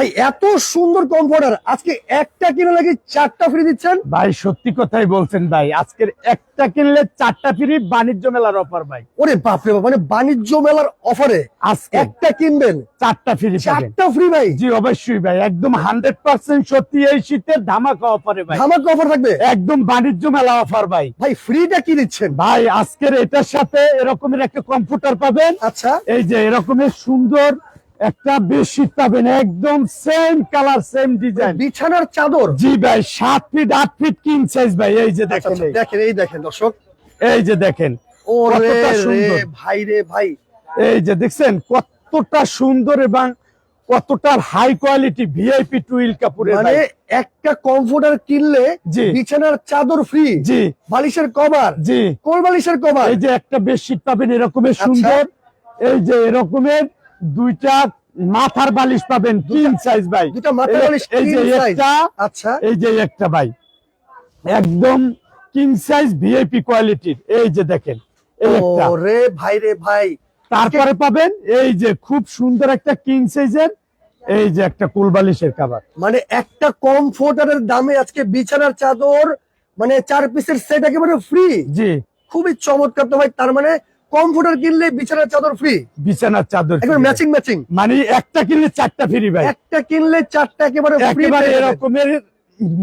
ভাই এত সুন্দর কমফোর্টার আজকে একটা কিনে নাকি চারটা ফ্রি দিচ্ছেন? ভাই সত্যি কথাই বলছেন ভাই আজকের একটা কিনলে চারটা ফ্রি বাণিজ্য মেলার অফার ভাই। ওরে বাপরে মানে বাণিজ্য মেলার অফারে আজকে। একটা কিনবেন? চারটা ফ্রি চারটা ফ্রি ভাই? জি অবশ্যই ভাই একদম হান্ড্রেড পার্সেন্ট সত্যি এই শীতের ধামাকা অফারে ভাই। ধামাকা অফার থাকবে? একদম বাণিজ্য মেলা অফার ভাই। ভাই ফ্রিটা কি দিচ্ছেন? ভাই আজকের এটার সাথে এরকমের একটা কম্পিউটার পাবেন। আচ্ছা। এই যে এরকমের সুন্দর একটা বেডশিট পাবেন একদম সেম কালার সেম ডিজাইন বিছানার চাদর। জি ভাই সাত ফিট আট ফিট কিং সাইজ ভাই এই যে দেখেন দেখেন। এই দেখেন দর্শক। এই যে দেখেন ও। ভাই রে ভাই। এই যে দেখছেন কতটা সুন্দর এবং কতটা হাই কোয়ালিটি ভিআইপি টুইল কাপুরের মানে একটা কমফোর্টার কিনলে। বিছানার চাদর ফ্রি জি। বালিশের কভার জি। কোল বালিশের কভার এই যে একটা বেডশিট পাবেন এরকমের আচ্ছা। সুন্দর। এই যে এরকমের দুইটা মাথার বালিশ পাবেন কিং সাইজ ভাই। দুটা মাথার এই- বালিশ এই যে একটা আচ্ছা। এই যে একটা ভাই। একদম কিং সাইজ ভিআইপি কোয়ালিটির এই যে দেখেন এই একটা। রে ভাই রে ভাই। তারপরে পাবেন এই যে খুব সুন্দর একটা কিং সাইজের এই যে একটা কুলবালিশের কাবার মানে একটা কমফোর্টারের দামে আজকে বিছানার চাদর মানে চার পিসের সেট একেবারে ফ্রি জি। খুবই চমৎকার তো ভাই তার মানে কমফোর্টার কিনলে বিছানার চাদর ফ্রি বিছানার চাদর একবার ম্যাচিং ম্যাচিং মানে একটা কিনলে চারটা ফ্রি ভাই। একটা কিনলে চারটা একেবারে একেবারে এরকমের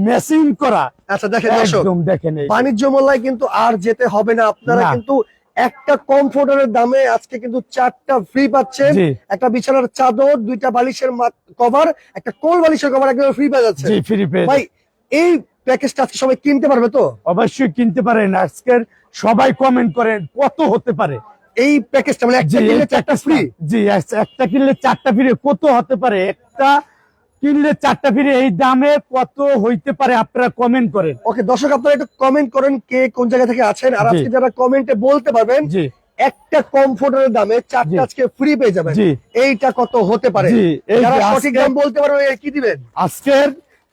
ম্যাচিং করা। আচ্ছা দেখেন একদম দেখেন বাণিজ্য মোল্লায় কিন্তু আর যেতে হবে না। আপনারা কিন্তু একটা কমফোর্টারের দামে আজকে কিন্তু চারটা ফ্রি পাচ্ছেন। একটা বিছানার চাদর দুইটা বালিশের কভার একটা কোল বালিশের কভার একদম ফ্রি পেয়ে যাচ্ছে ফ্রি পেয়ে ভাই এই প্যাকেজটা আজকে সবাই কিনতে পারবে তো? অবশ্যই কিনতে পারেন। আজকের সবাই কমেন্ট করেন কত হতে পারে? এই প্যাকেজটা মানে একটা কিনলে চারটা ফ্রি জি একটা কিনলে চারটা ফ্রি কত হতে পারে? একটা কিনলে চারটা ফ্রি এই দামে কত হইতে পারে আপনারা কমেন্ট করেন। ওকে দর্শক আপনারা একটু কমেন্ট করেন কে কোন জায়গা থেকে আছেন আর। আজকে যারা কমেন্টে বলতে পারবেন জি। একটা কমফোর্টারের দামে চারটা আজকে ফ্রি পেয়ে যাবেন। এইটা কত হতে পারে? যারা সঠিক দাম বলতে পারবে এর কি দিবেন? আজকের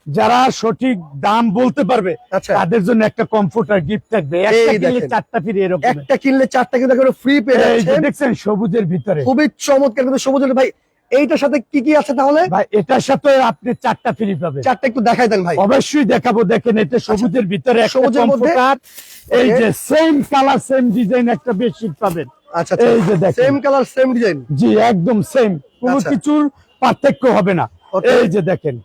যারা সঠিক দাম বলতে পারবে আচ্ছা। তাদের জন্য একটা কমফোর্টার গিফট থাকবে। একটা কিনলে চারটা ফ্রি এরকম। একটা কিনলে চারটা কিন্তু একেবারে ফ্রি পেয়ে দেখছেন সবুজের ভিতরে। খুবই চমৎকার কিন্তু সবুজ হলে। ভাই এইটার সাথে কি কি আছে তাহলে? ভাই এটার সাথে আপনি চারটা ফ্রি পাবেন। চারটা একটু দেখাই দেন ভাই। অবশ্যই দেখাবো দেখেন এটা সবুজের ভিতরে একটা সবুজের মধ্যে? এই যে সেম কালার সেম ডিজাইন একটা বেডশিট পাবেন। আচ্ছা এই যে দেখেন। সেম কালার সেম ডিজাইন জি একদম সেম কোনো আচ্ছা। কিছুর পার্থক্য হবে না। এই যে দেখেন।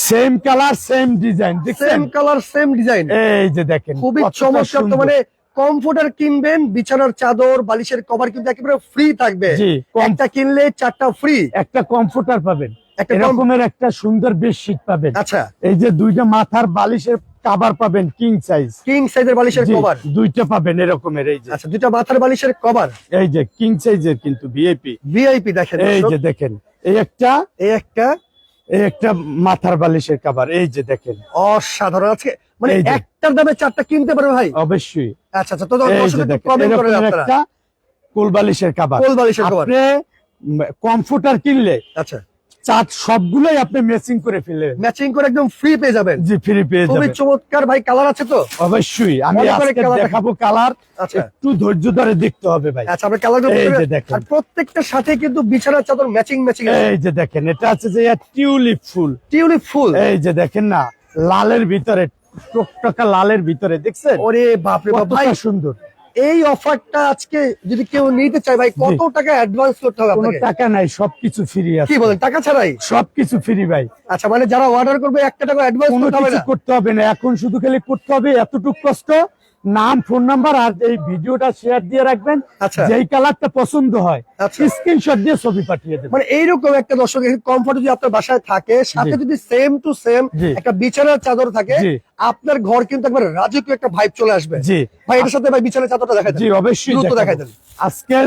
Same colour same design same colour same design এই যে দেখেন খুবই চমৎকার তো মানে কমফোর্টার কিনবেন বিছানার চাদর বালিশের কভার কিন্তু একেবারে ফ্রি থাকবে। একটা কিনলে চারটা ফ্রি একটা কমফোর্টার পাবেন। এরকমের একটা সুন্দর বেডশিট পাবেন। আচ্ছা। এই যে দুইটা মাথার বালিশের কাবার পাবেন কিং সাইজ কিং সাইজের বালিশের কভার দুইটা পাবেন এরকমের এই যে। আচ্ছা দুইটা মাথার বালিশের কভার এই যে কিং সাইজের কিন্তু ভিআইপি ভিআইপি দেখেন এই যে দেখেন এই একটা এই একটা এই একটা মাথার বালিশের কাবার এই যে দেখেন। অসাধারণ। আজকে মানে। একটার দামে চারটা কিনতে পারবে ভাই? অবশ্যই। আচ্ছা আচ্ছা তো একটা কোল বালিশের কাবার কোল বালিশের কাবার কম্পিউটার কিনলে আচ্ছা। চার সবগুলোই আপনি ম্যাচিং করে ফেলবেন ম্যাচিং করে একদম ফ্রি পেয়ে যাবেন। জি ফ্রি পেয়ে খুবই যাবেন। চমৎকার। ভাই কালার আছে তো? অবশ্যই আমি আজকে দেখাবো। কালার আচ্ছা। একটু ধৈর্য ধরে দেখতে হবে ভাই। আচ্ছা আমরা কালার এই যে দেখেন। আর প্রত্যেকটার সাথে কিন্তু বিছানার চাদর ম্যাচিং ম্যাচিং এই যে দেখেন এটা আছে যে টিউলিপ ফুল। টিউলিপ ফুল। এই যে দেখেন না লালের ভিতরে টকটকা লালের ভিতরে দেখছেন? ওরে বাপরে বাপ ভাই। সুন্দর। এই অফারটা আজকে যদি কেউ নিতে চায় ভাই কত টাকা অ্যাডভান্স করতে হবে কোনো আপনাকে? টাকা নাই সবকিছু ফ্রি আছে। কি বলেন টাকা ছাড়াই? সবকিছু ফ্রি ভাই। আচ্ছা মানে যারা অর্ডার করবে একটা টাকা অ্যাডভান্স কোনো করতে হবে না? করতে হবে না এখন শুধু খালি করতে হবে এতটুকু কষ্ট। নাম ফোন নাম্বার আর এই ভিডিওটা শেয়ার দিয়ে রাখবেন। আচ্ছা। যেই কালারটা পছন্দ হয় আচ্ছা। স্ক্রিনশট দিয়ে ছবি পাঠিয়ে দেবেন। মানে এইরকম একটা দর্শক কমফর্ট যদি আপনার বাসায় থাকে সাথে যদি সেম টু সেম একটা বিছানার চাদর থাকে আপনার ঘর কিন্তু একবার রাজকীয় একটা ভাইব চলে আসবে। জি। ভাই এটার সাথে ভাই বিছানার চাদরটা দেখা জি অবশ্যই। দেখাই দেন। আজকের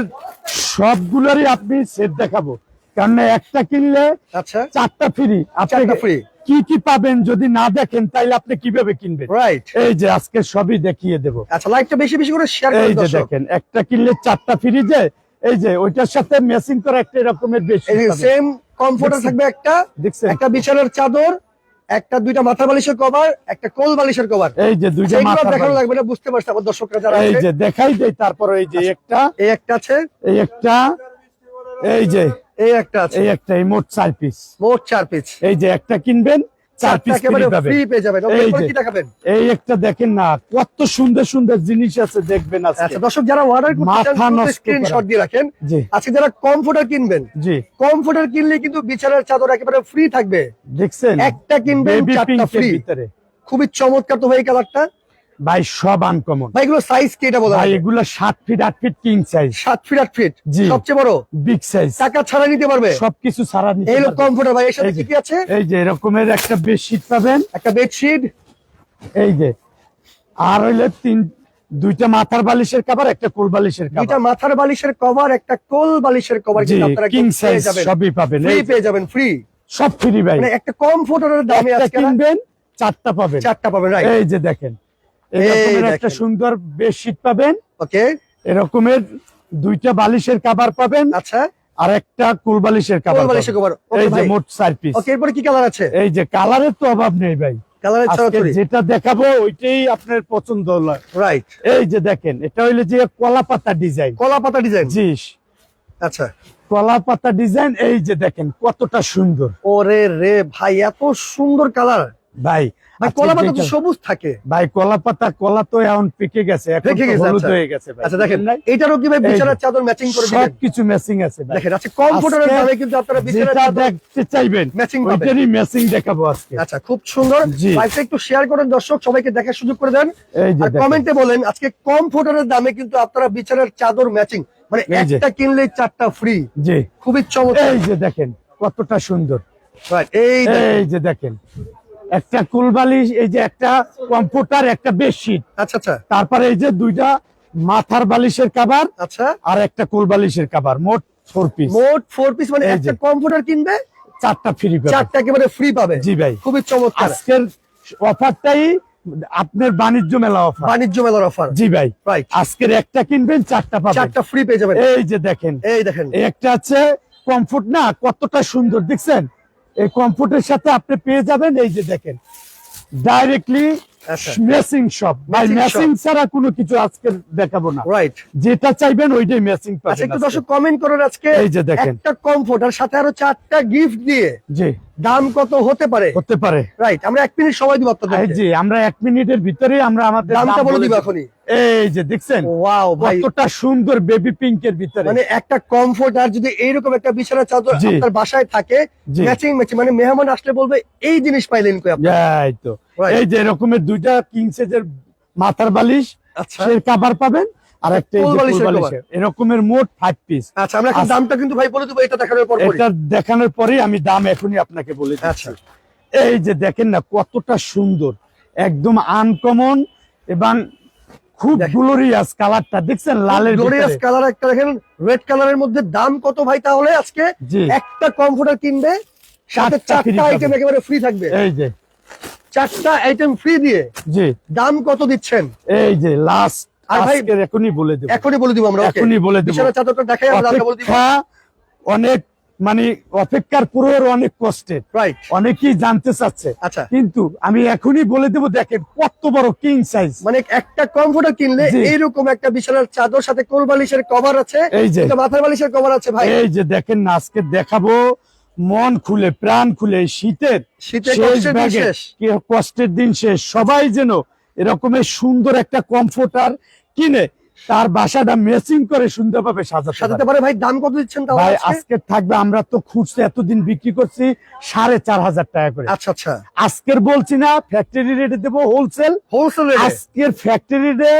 সবগুলোরই আপনি সেট দেখাবো। কারণ একটা কিনলে আচ্ছা। চারটা ফ্রি আপনি চারটা ফ্রি কি কি পাবেন যদি না দেখেন তাইলে আপনি কীভাবে কিনবেন? রাইট এই যে আজকে সবই দেখিয়ে দেবো। আচ্ছা লাইকটা বেশি বেশি করে শেয়ার এই যে দেখেন একটা কিনলে চারটা ফ্রি যে এই যে ওইটার সাথে ম্যাচিং করা একটা এরকমের বেশি এই সেম কমফোর্টার থাকবে একটা দেখছেন? একটা বিছানার চাদর একটা দুইটা মাথা বালিশের কভার একটা কোল বালিশের কভার এই যে দুইটা মাথা দেখানো লাগবে না বুঝতে পারছে আমার দর্শকরা যারা এই যে দেখাই দেই তারপর এই যে একটা এই একটা আছে। এই একটা এই যে এই একটা আছে। এই একটা এই মোট চার পিস মোট চার পিস এই যে একটা কিনবেন চার পিস ফ্রি পেয়ে যাবেন। কি দেখাবেন? এই একটা দেখেন না কত সুন্দর সুন্দর জিনিস আছে দেখবেন আচ্ছা দর্শক যারা অর্ডার করতে চান স্ক্রিনশট দিয়ে রাখেন। আজকে যারা কমফোর্টার কিনবেন জি। কমফোর্টার কিনলে কিন্তু বিছানার চাদর একেবারে ফ্রি থাকবে। দেখছেন? একটা কিনবেন চারটা ফ্রি ভিতরে। খুবই চমৎকার তো ভাই এই কালারটা ভাই সব আনকমন ভাই এগুলো সাইজ কি এটা বলা ভাই এগুলো সাত ফিট আট ফিট কিং সাইজ সাত ফিট আট ফিট জি। সবচেয়ে বড়? বিগ সাইজ টাকা ছাড়া নিতে পারবে? সবকিছু সারা নিতে এই পারবেন। কমফোর্টার ভাই এর সাথে কি কি আছে? এই যে এরকমের একটা বেডশিট পাবেন। একটা বেডশিট এই যে আর হইলে তিন দুইটা মাথার বালিশের কভার একটা কোল বালিশের কভার দুইটা মাথার বালিশের কভার একটা কোল বালিশের কভার কিন্তু আপনারা কিং সাইজ সবই পাবেন। ফ্রি পেয়ে যাবেন ফ্রি সব ফ্রি ভাই। মানে একটা কমফোর্টারের দামে আজকে কিনবেন চারটা পাবেন। চারটা পাবেন রাইট এই যে দেখেন একটা। সুন্দর বেডশিট পাবেন। ওকে। এরকমের দুইটা বালিশের কাবার পাবেন। আচ্ছা। আর একটা কোল বালিশের কাবার বালিশের। এই যে মোট চার পিস ওকে এরপরে কি কালার আছে? এই যে কালারের তো অভাব নেই ভাই। যেটা দেখাবো ওইটাই আপনার পছন্দ হলো। রাইট এই যে দেখেন এটা হইলে যে কলা পাতা ডিজাইন কলা পাতা ডিজাইন জি। আচ্ছা। কলা পাতা ডিজাইন এই যে দেখেন কতটা সুন্দর। ওরে রে ভাই এত সুন্দর কালার ভাই আজকে কলা পাতা তো সবুজ থাকে। ভাই কলা পাতা কলা তো এখন পেকে গেছে পেকে গেছে, হলুদ আচ্ছা। হয়ে গেছে ভাই আচ্ছা দেখেন এটারও কি ভাই বিছানার চাদর ম্যাচিং করে দিবেন? সবকিছু ম্যাচিং আছে ভাই। দেখেন আচ্ছা দামে কিন্তু আপনারা বিছানার চাদর দেখতে চাইবেন ম্যাচিং পাবেন। ওইটারই ম্যাচিং দেখাবো আজকে। আচ্ছা খুব সুন্দর। লাইভটা একটু শেয়ার করেন দর্শক সবাইকে দেখার সুযোগ করে দেন। আর। কমেন্টে বলেন আজকে কমফোর্টারের দামে কিন্তু আপনারা বিছানার চাদর ম্যাচিং মানে একটা কিনলে চারটা ফ্রি জি। খুবই চমৎকার। এই যে দেখেন কতটা সুন্দর। এই যে দেখেন একটা কুলবালিশ এই যে একটা কম্পিউটার একটা বেডশিট। আচ্ছা আচ্ছা। তারপরে এই যে দুইটা মাথার বালিশের কাবার আচ্ছা। আর একটা কোল বালিশের কাবার মোট ফোর পিস মোট ফোর পিস মানে একটা। কম্পিউটার কিনবে চারটা ফ্রি পাবেন চারটা একেবারে ফ্রি পাবে। জি ভাই। খুবই চমৎকার। আজকের অফারটাই আপনার বাণিজ্য মেলা অফার বাণিজ্য মেলার অফার জি ভাই। রাইট আজকের একটা কিনবেন চারটা পাবেন। চারটা ফ্রি পেয়ে যাবেন। এই যে দেখেন। এই দেখেন। একটা আছে কমফোর্ট না কতটা সুন্দর দেখছেন? এই কমফোর্টের সাথে আপনি পেয়ে যাবেন এই যে দেখেন ডাইরেক্টলি আচ্ছা। ম্যাচিং শপ ভাই Matching ছাড়া কোনো কিছু আজকে দেখাবো না। রাইট যেটা চাইবেন ওইটাই আচ্ছা পাবেন একটু দর্শক কমেন্ট করেন আজকে এই যে দেখেন। একটা কমফোর্ট আর সাথে আরও চারটা গিফট দিয়ে জি। দাম কত হতে পারে? হতে পারে। রাইট আমরা এক মিনিট সময় দিব আপনাদের যে আমরা এক মিনিটের ভিতরে আমরা আমাদের দামটা বলে দিব দেব। এখনই। এই যে দেখছেন ওয়াও কতটা সুন্দর বেবি পিঙ্কের ভিতরে। মানে একটা কমফোর্ট আর যদি এইরকম একটা বিছানা চাদর। আপনার বাসায় থাকে। ম্যাচিং ম্যাচিং মানে মেহমান আসলে বলবে এই জিনিস পাইলেন কই আপনি? এই তো। এই যে এরকমের দুইটা কিং সাইজের মাথার বালিশ আচ্ছা। সে কাবার পাবেন আর একটা। এরকমের মোট ফাইভ পিস আচ্ছা আমরা আচ্ছা। দামটা কিন্তু ভাই বলে দেবো এটা দেখানোর পর এটা দেখানোর পরে আমি দাম এখনই আপনাকে বলে আচ্ছা। দিচ্ছি এই যে দেখেন না কতটা সুন্দর একদম আনকমন এবং খুব গ্লোরিয়াস কালারটা দেখছেন লালের গ্লোরিয়াস কালার একটা দেখেন রেড কালারের মধ্যে দাম কত ভাই তাহলে আজকে? একটা কমফোর্টার কিনবে সাথে চারটা। আইটেম একেবারে ফ্রি থাকবে। এই যে। চারটা আইটেম ফ্রি দিয়ে জি। দাম কত দিচ্ছেন? এই যে লাস্ট আর ভাই- এখনই বলে দেব। এখনই বলে দিব আমরা ওকে এখনই বলে দেব। বিছানা চাদরটা দেখাই আমরা বলে দিব। অনেক মানে অপেক্ষার পুরোর অনেক রাইট অনেকেই জানতে চাচ্ছে। আচ্ছা। কিন্তু আমি এখনই বলে দেব দেখেন কত বড় কিং সাইজ মানে একটা কমফোর্টার কিনলে এইরকম একটা বিছানার চাদর সাথে কোল বালিশের কভার আছে এই যে। মাথার বালিশের কভার আছে ভাই। এই যে দেখেন না আজকে দেখাবো মন খুলে প্রাণ খুলে শীতের শীতের শেষ কষ্টের দিন শেষ। কি কষ্টের দিন শেষ। সবাই যেন এরকমের সুন্দর একটা কমফোর্টার কিনে। তার বাসাটা মেসিং করে সুন্দরভাবে সাজাতে সাজাতে পারে। ভাই দাম কত দিচ্ছেন তাহলে ভাই আজকে? আজকে থাকবে আমরা তো খুঁজছি এতদিন বিক্রি করছি সাড়ে চার হাজার টাকা করে। আচ্ছা আচ্ছা। আজকের বলছি না ফ্যাক্টরি রেটে দেবো হোলসেল হোলসেল আজকের ফ্যাক্টরি রেটে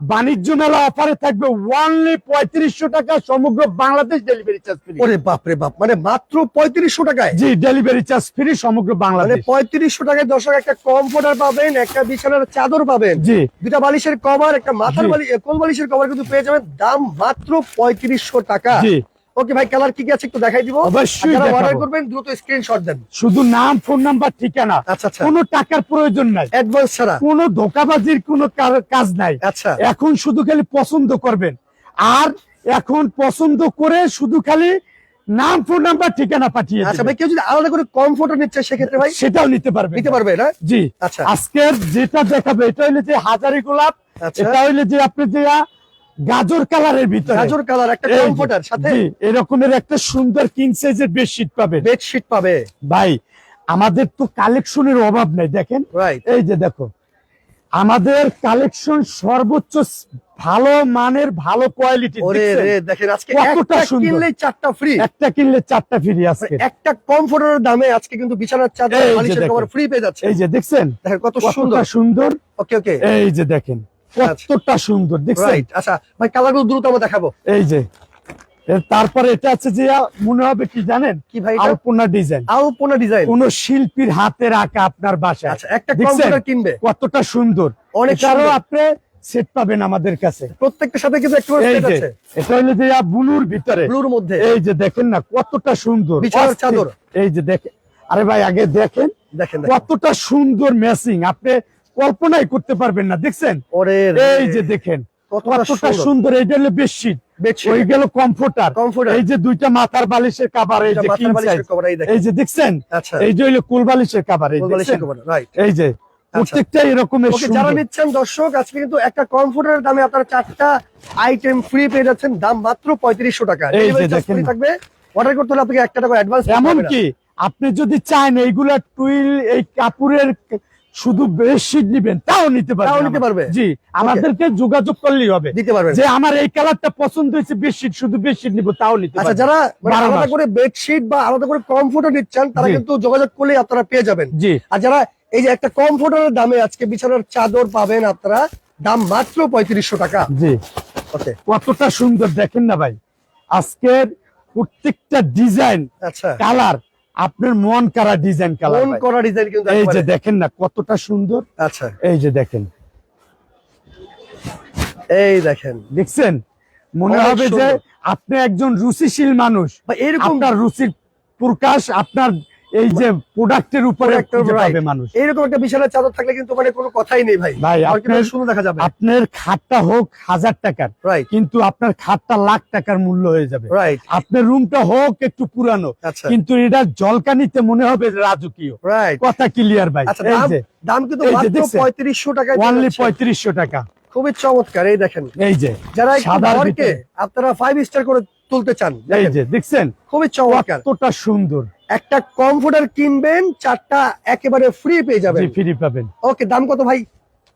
বাণিজ্য মেলা অফারে থাকবে ওয়ানলি পঁয়ত্রিশশো টাকা সমগ্র বাংলাদেশ ডেলিভারি চার্জ ফ্রি ওরে বাপ রে বাপ মানে মাত্র পঁয়ত্রিশশো টাকায়? জি ডেলিভারি চার্জ ফ্রি সমগ্র মানে বাংলাদেশ। পঁয়ত্রিশশো টাকায় দর্শক একটা কমফোর্টার পাবেন একটা বিছানার চাদর পাবেন। জি। দুটা বালিশের কভার একটা মাথার। বালিশ কোল বালিশের কভার কিন্তু পেয়ে যাবেন? দাম মাত্র পঁয়ত্রিশশো টাকা। জি। ওকে ভাই কালার কি কি আছে একটু দেখাই দিব। আর অবশ্যই যারা অর্ডার করবেন দ্রুত স্ক্রিনশট দেন। শুধু নাম ফোন নাম্বার ঠিকানা আচ্ছা আচ্ছা। কোনো টাকার প্রয়োজন নাই। অ্যাডভান্স ছাড়া। কোনো ধোকাবাজির কোনো কাজ নাই। আচ্ছা। এখন শুধু খালি পছন্দ করবেন। আর এখন পছন্দ করে শুধু খালি নাম ফোন নাম্বার ঠিকানা পাঠিয়ে আচ্ছা ভাই কেউ যদি আলাদা করে কমফোর্টার নিচ্ছে সেক্ষেত্রে ভাই? সেটাও নিতে পারবে নিতে পারবে না? জি। আচ্ছা। আজকের যেটা দেখাবে এটা হইলে যে হাজারি গোলাপ। আচ্ছা। এটা হইলে যে আপনি যে গাজর কালারের ভিতরে। গাজর কালার একটা কমফোর্টার সাথে? এরকমের একটা সুন্দর কিং সাইজের বেডশিট পাবেন বেডশিট পাবে। ভাই আমাদের তো কালেকশনের অভাব নাই দেখেন? এই যে দেখো আমাদের কালেকশন সর্বোচ্চ ভালো মানের ভালো কোয়ালিটি দেখেন আজকে একটা সুন্দর। চারটা ফ্রি একটা কিনলে চারটা ফ্রি আজকে। একটা কমফোর্টারের দামে আজকে কিন্তু বিছানার চাদর। কভার ফ্রি পেয়ে যাচ্ছে। এই যে দেখছেন? দেখেন কত সুন্দর। সুন্দর। ওকে ওকে এই যে দেখেন। কতটা সুন্দর দেখছেন? আচ্ছা ভাই কালারগুলো দ্রুত আমরা দেখাবো। এই যে তারপরে এটা আছে যে মনে হবে কি জানেন? কি ভাই আলপনা ডিজাইন। আলপনা ডিজাইন। কোন শিল্পীর হাতের আঁকা আপনার বাসায়। আচ্ছা একটা? কমফোর্টার কিনবে। কতটা সুন্দর। অনেক সুন্দর। আপনি সেট পাবেন আমাদের কাছে। প্রত্যেকটার সাথে কিন্তু একটু এই সেট যে আছে। এটা হলো যে ব্লুর ভিতরে। ব্লুর মধ্যে। এই যে দেখেন না কতটা সুন্দর। বিছানার চাদর। এই যে দেখেন। আরে ভাই আগে দেখেন দেখেন দেখেন। কতটা সুন্দর ম্যাচিং। আপনি কল্পনাই করতে পারবেন না দেখছেন? এই যে দেখেন কতটা সুন্দর এইটা হলো বেডশিট। বেডশিট। ওই গেল কমফোর্টার। কমফোর্টার। এই যে দুইটা মাথার বালিশের কাবার এই যে এই যে দেখছেন? আচ্ছা। এই যে হইল কুল বালিশের কাবার এই যে প্রত্যেকটা এরকমের যারা নিচ্ছেন দর্শক আজকে কিন্তু একটা কমফোর্টারের দামে আপনারা চারটা আইটেম ফ্রি পেয়ে যাচ্ছেন দাম মাত্র পঁয়ত্রিশশো টাকা। থাকবে। অর্ডার করতে হলে আপনাকে একটা টাকা অ্যাডভান্স এমনকি আপনি যদি চান এইগুলা টুইল এই কাপড়ের শুধু বেডশিট নিবেন তাও নিতে পারবেন তাও নিতে পারবে? জি আমাদেরকে যোগাযোগ করলেই হবে। দিতে পারবেন। যে আমার এই কালারটা পছন্দ হয়েছে বেডশিট শুধু বেডশিট নিব তাও নিতে আচ্ছা যারা মানে আলাদা করে বেডশিট বা আলাদা করে কমফোর্টার নিচ্ছেন তারা কিন্তু যোগাযোগ করলেই আপনারা পেয়ে যাবেন। জি। আর যারা এই যে একটা কমফোর্টারের দামে আজকে বিছানার চাদর পাবেন আপনারা দাম মাত্র পঁয়ত্রিশশো টাকা। জি। ওকে কতটা সুন্দর দেখেন না ভাই। আজকের প্রত্যেকটা ডিজাইন আচ্ছা। কালার আপনার মন করা ডিজাইন কালার মন করা ডিজাইন কিন্তু এই যে দেখেন না কতটা সুন্দর। আচ্ছা। এই যে দেখেন। এই দেখেন। দেখছেন? মনে হবে যে আপনি একজন রুচিশীল মানুষ। বা এরকম রুচির প্রকাশ আপনার এই যে প্রোডাক্টের উপরে। পাবে মানুষ। এইরকম একটা বিছানার চাদর থাকলে কিন্তু মানে কোনো কথাই নেই ভাই। ভাই, আপনার- সুন্দর দেখা যাবে। আপনার খাটটা হোক হাজার টাকার কিন্তু আপনার খাটটা লাখ টাকার মূল্য হয়ে যাবে। রাইট আপনার রুমটা হোক একটু পুরানো আচ্ছা। কিন্তু এটা জলকানিতে মনে হবে রাজকীয়। রাইট কথা ক্লিয়ার ভাই। আচ্ছা এই দাম যে দাম কিন্তু? পঁয়ত্রিশশো পেয়ে অনলি পঁয়ত্রিশশো টাকা। খুবই চমৎকার এই দেখেন। এই যে যারা আপনারা ফাইভ স্টার করে তুলতে চান এই যে দেখছেন? খুবই চমৎকার। কতটা সুন্দর। একটা কমফোর্টার কিনবেন চারটা একেবারে ফ্রি পেয়ে যাবেন। ফ্রি পাবেন। ওকে দাম কত ভাই?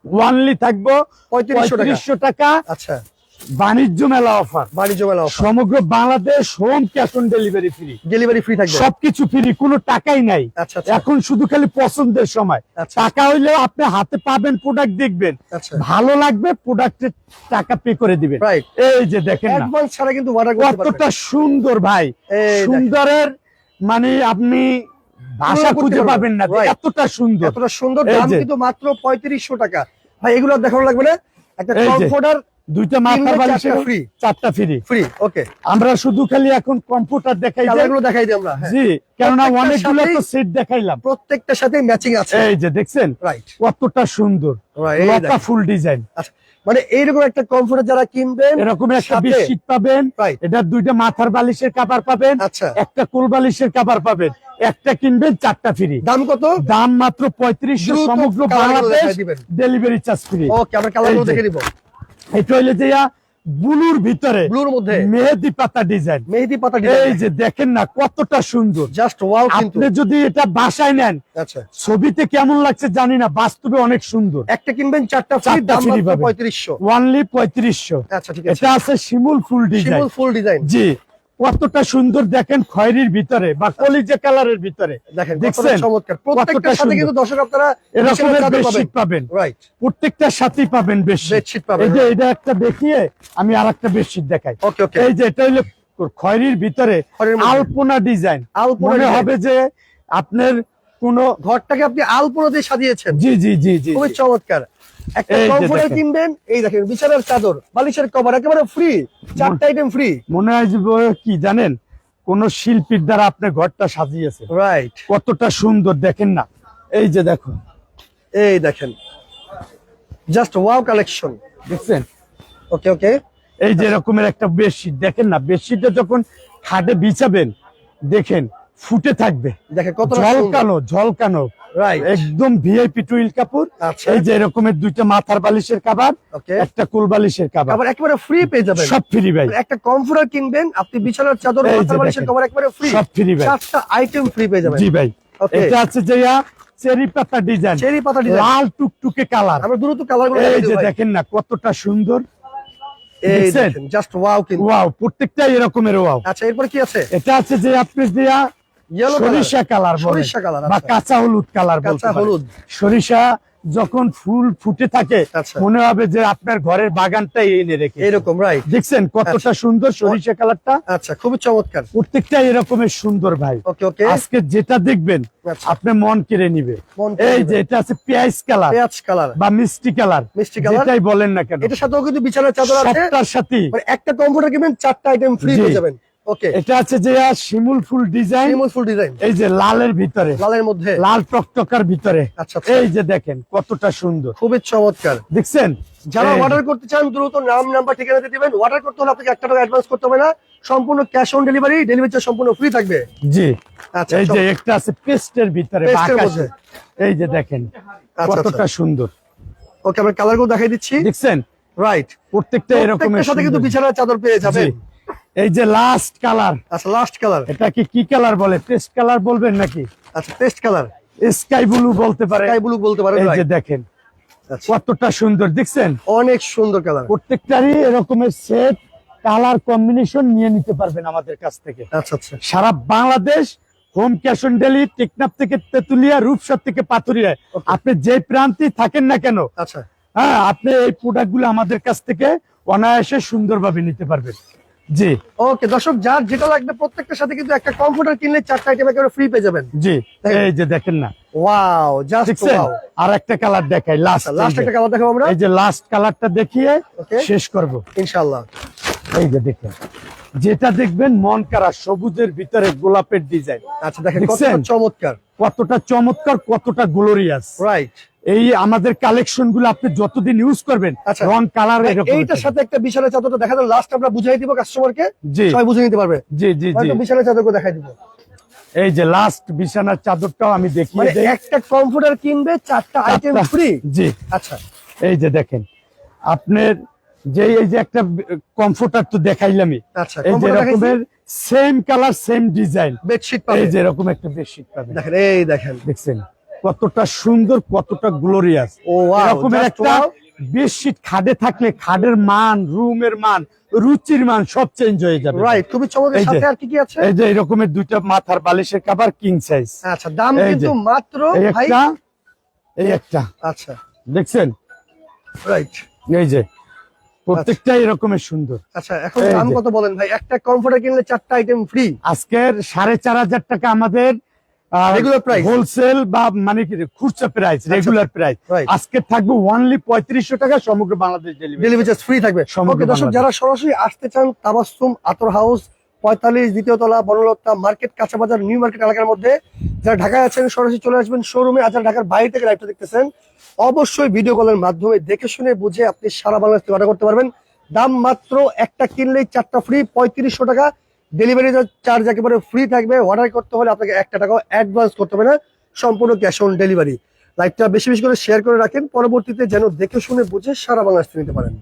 ওয়ানলি থাকব পঁয়ত্রিশশো টাকা। আচ্ছা। বাণিজ্য মেলা অফার বাণিজ্য মেলা অফার সমগ্র Bangladesh home cash on delivery free delivery free থাকবে। সবকিছু ফ্রি কোনো টাকাই নাই। আচ্ছা আচ্ছা। এখন শুধু খালি পছন্দের সময়। আচ্ছা। টাকা হইলে আপনি হাতে পাবেন প্রোডাক্ট দেখবেন। ভালো লাগবে প্রোডাক্টের টাকা পে করে দিবেন। রাইট এই যে দেখেন অ্যাডভান্স ছাড়া কিন্তু অর্ডার করতে পারবেন কতটা সুন্দর ভাই। সুন্দরের মানে আপনি ভাষা খুঁজে পাবেন না এতটা সুন্দর। এতটা সুন্দর দাম কিন্তু মাত্র পঁয়ত্রিশশো টাকা। ভাই এগুলো দেখানো লাগবে না। একটা কমফোর্টার দুইটা মাথা বালিশের চারটা ফ্রি ফ্রি ওকে আমরা শুধু খালি এখন কম্পিউটার দেখাই কালারগুলো দেখাই দিই আমরা হ্যাঁ। জি কেননা প্রত্যেকটার অনেকগুলো তো সেট দেখাইলাম। প্রত্যেকটার সাথে ম্যাচিং আছে। এই যে দেখছেন? রাইট কতটা সুন্দর। লতা ফুল ডিজাইন মানে এইরকম একটা কমফোর্টার যারা কিনবেন এরকম একটা বেডশিট পাবেন. এটা দুইটা মাথার বালিশের কাবার পাবেন আচ্ছা। একটা কুল বালিশের কাবার পাবেন একটা কিনবেন চারটা ফ্রি দাম কত? দাম মাত্র পঁয়ত্রিশ সমগ্র Bangladesh delivery charge free okay আমরা কালার দেখে নিব। এটা হইলে যে ব্লুর ভিতরে ব্লুর মধ্যে? মেহেদি পাতা ডিজাইন। মেহেদি পাতা এই যে দেখেন না কতটা সুন্দর। জাস্ট ওয়াও কিন্তু। আপনি যদি এটা বাসায় নেন আচ্ছা। ছবিতে কেমন লাগছে জানি না বাস্তবে অনেক সুন্দর। একটা কিনবেন চারটা ফ্রি দাম free মাত্র পাবেন। পঁয়ত্রিশশো। ওয়ানলি পঁয়ত্রিশশো। আচ্ছা ঠিক আছে। এটা আছে শিমুল ফুল ডিজাইন। শিমুল ফুল ডিজাইন। জি। কতটা সুন্দর দেখেন খয়েরির ভিতরে বা কলিজা কালারের ভিতরে। দেখেন দেখছেন? প্রত্যেকটার সাথে কিন্তু দর্শক আপনারা এরকমের বেডশিট পাবেন। রাইট প্রত্যেকটার সাথেই পাবেন বেডশিট। বেডশিট পাবেন। এই যে এটা একটা দেখিয়ে আমি আর একটা বেডশিট দেখাই। ওকে ওকে এই যে এটা হইলে খয়েরির ভিতরে আলপনা ডিজাইন। আলপনা হবে যে আপনার কোন ঘরটাকে আপনি আলপনা দিয়ে সাজিয়েছেন। জি জি জি জি খুবই চমৎকার। একটা এই দেখেন। কিনবেন এই দেখেন বিছানার চাদর বালিশের কভার একেবারে ফ্রি চারটা আইটেম ফ্রি মনে হয় কি জানেন? কোন শিল্পীর দ্বারা আপনার ঘরটা সাজিয়েছে। রাইট কতটা সুন্দর দেখেন না। এই যে দেখো। এই দেখেন। জাস্ট ওয়াও কালেকশন দেখছেন? ওকে ওকে এই যে এরকমের একটা বেডশিট দেখেন না? বেডশিটটা যখন খাটে বিছাবেন দেখেন ফুটে থাকবে। দেখেন কত ঝলকানো ঝলকানো। একদম ভিআইপি টুইল কাপড় এই যে এরকমের দুইটা মাথার বালিশের কাবার একটা কোল বালিশের কাবার। একেবারে ফ্রি পেয়ে যাবেন। সব ফ্রি ভাই। একটা কমফোর্টার কিনবেন আপনি বিছানার চাদর মাথার বালিশের। কভার একবারে ফ্রি সব ফ্রি ভাই। চারটা আইটেম ফ্রি পেয়ে যাবেন। জি ভাই। এটা আছে যে চেরি পাতা ডিজাইন চেরি পাতা ডিজাইন লাল টুকটুকে কালার। আমরা দ্রুত কালারগুলো এই যে দেখেন না কতটা সুন্দর। এই দেখেন জাস্ট ওয়াও কিন্তু। ওয়াও প্রত্যেকটাই এরকমের ওয়াও আচ্ছা এরপর কি আছে? এটা আছে যে আপনি দিয়া সরিষা কালার সরিষা কালার বা আচ্ছা। কাঁচা হলুদ কালার কাঁচা হলুদ। সরিষা যখন ফুল ফুটে থাকে আচ্ছা। মনে হবে যে আপনার ঘরের বাগানটাই এনে রেখে এরকম রাইট দেখছেন কতটা সুন্দর সরিষা কালারটা? আচ্ছা খুবই চমৎকার। প্রত্যেকটা এরকমের সুন্দর ভাই। ওকে ওকে। আজকে যেটা দেখবেন আচ্ছা। আপনি মন কেড়ে নিবে। এই যে এটা আছে পেঁয়াজ কালার। পেঁয়াজ কালার। বা মিষ্টি কালার। মিষ্টি কালার। যেটাই বলেন না কেন। এটার সাথেও কিন্তু বিছানার চাদর আছে। সবটার সাথে মানে একটা কমফোর্টার কিনবেন চারটা আইটেম ফ্রি। পেয়ে যাবেন। ওকে এটা আছে যে শিমুল ফুল ডিজাইন ফুল ডিজাইন। এই যে লালের ভিতরে লালের মধ্যে। লাল টকটকার ভিতরে। আচ্ছা আচ্ছা। এই যে দেখেন কতটা সুন্দর। খুবই চমৎকার। দেখছেন? যারা অর্ডার করতে চান দ্রুত নাম নাম্বার ঠিকানা দিয়ে দিবেন। অর্ডার করতে হলে আপনাকে একটা টাকা অ্যাডভান্স করতে হবে না। সম্পূর্ণ cash on delivery delivery charge সম্পূর্ণ ফ্রি থাকবে। জি। আচ্ছা এই যে একটা আছে পেস্টের ভিতরে। এই যে দেখেন আচ্ছা কতটা সুন্দর। ওকে আমরা কালারগুলো দেখাই দিচ্ছি। দেখছেন? রাইট প্রত্যেকটা সাথে কিন্তু বিছানার চাদর পেয়ে যাবেন। এই যে লাস্ট কালার আচ্ছা লাস্ট কালার এটা কি কি কালার বলে? পেস্ট কালার বলবেন নাকি? আচ্ছা পেস্ট কালার স্কাই ব্লু বলতে পারে। স্কাই ব্লু বলতে পারেন এই যে দেখেন আচ্ছা, কতটা সুন্দর দেখছেন? অনেক সুন্দর কালার প্রত্যেকটারই এরকমের সেট কালার কম্বিনেশন নিয়ে নিতে পারবেন আমাদের কাছ থেকে। আচ্ছা আচ্ছা। সারা বাংলাদেশ হোম ক্যাশ অন ডেলি টেকনাফ থেকে তেতুলিয়া রূপসর থেকে পাথুরিয়া। আপনি যে প্রান্তে থাকেন না কেন আচ্ছা। হ্যাঁ আপনি এই প্রোডাক্টগুলো আমাদের কাছ থেকে অনায়াসে সুন্দরভাবে নিতে পারবেন। জি। ওকে দর্শক যার যেটা লাগবে প্রত্যেকটার সাথে কিন্তু একটা কম্পিউটার কিনলে চারটা আইটেম একেবারে ফ্রি পেয়ে যাবেন। জি এই যে দেখেন না। ওয়াও জাস্ট ওয়াও আর একটা কালার দেখাই লাস্ট লাস্ট একটা কালার দেখাবো আমরা? এই যে লাস্ট কালারটা দেখিয়ে. শেষ করব। ইনশাআল্লাহ। এই যে দেখেন। যেটা দেখবেন মন কারা সবুজের ভিতরে গোলাপের ডিজাইন আচ্ছা দেখেন কতটা চমৎকার। কতটা চমৎকার কতটা গ্লোরিয়াস রাইট এই আমাদের কালেকশনগুলো আপনি যতদিন ইউজ করবেন আচ্ছা। রং কালার এইটার সাথে একটা বিশালের চাদরটা দেখা যাবে লাস্ট আমরা বুঝাই দিব কাস্টমারকে জি। সবাই বুঝে নিতে পারবে। জি জি জি। বিশালের চাদরকে দেখাই দিব। এই যে লাস্ট বিছানার চাদরটাও আমি দেখিয়ে মানে দেই। একটা কম্পিউটার কিনবে চারটা আইটেম ফ্রি জি। আচ্ছা। এই যে দেখেন আপনার যে এই যে একটা কমফোর্টার তো দেখাইলামই। আচ্ছা এই যে রকমের same colour same design bedsheet এই পাবে যে এরকম একটা বেডশিট পাবেন। দেখেন এই দেখেন। দেখছেন? কতটা সুন্দর কতটা গ্লোরিয়াস এরকমের একটা বেডশিট খাদে থাকলে খাদের মান রুমের মান রুচির মান সব চেঞ্জ হয়ে যাবে। রাইট খুবই চমৎকার। সাথে আর কি কি আছে? এই যে এরকমের দুইটা মাথার বালিশের কাবার কিং সাইজ আচ্ছা দাম। কিন্তু মাত্র এই ভাই একটা এই একটা। আচ্ছা। দেখছেন? রাইট এই যে এরকমের সুন্দর। আচ্ছা এখন এই দাম কত বলেন ভাই? একটা কিনলে চারটা আইটেম ফ্রি আজকের সাড়ে চার হাজার টাকা আমাদের? হোলসেল বা মানে কি খুচরা প্রাইস রেগুলার প্রাইস আজকে থাকবে পঁয়ত্রিশশো টাকা সমগ্র Bangladesh delivery delivery charge free থাকবে? সমগ্র ওকে দর্শক যারা সরাসরি আসতে চান তাবাসসুম আতর হাউস পঁয়তাল্লিশ দ্বিতীয় তলা বনলতা মার্কেট কাঁচা বাজার নিউ মার্কেট এলাকার মধ্যে যারা ঢাকায় আছেন সরাসরি চলে আসবেন শোরুমে আর যারা ঢাকার বাইরে থেকে লাইভটা দেখতেছেন। অবশ্যই ভিডিও কলের মাধ্যমে দেখে শুনে বুঝে আপনি সারা বাংলাদেশ অর্ডার করতে পারবেন। দাম মাত্র একটা কিনলেই চারটা ফ্রি পঁয়ত্রিশশো টাকা। ডেলিভারি চার্জ একেবারে ফ্রি থাকবে। অর্ডার করতে হলে আপনাকে একটা টাকাও অ্যাডভান্স করতে হবে না। সম্পূর্ণ ক্যাশ অন ডেলিভারি লাইভটা বেশি বেশি করে শেয়ার করে রাখেন। পরবর্তীতে যেন দেখে শুনে বুঝে সারা বাংলাদেশ নিতে পারেন।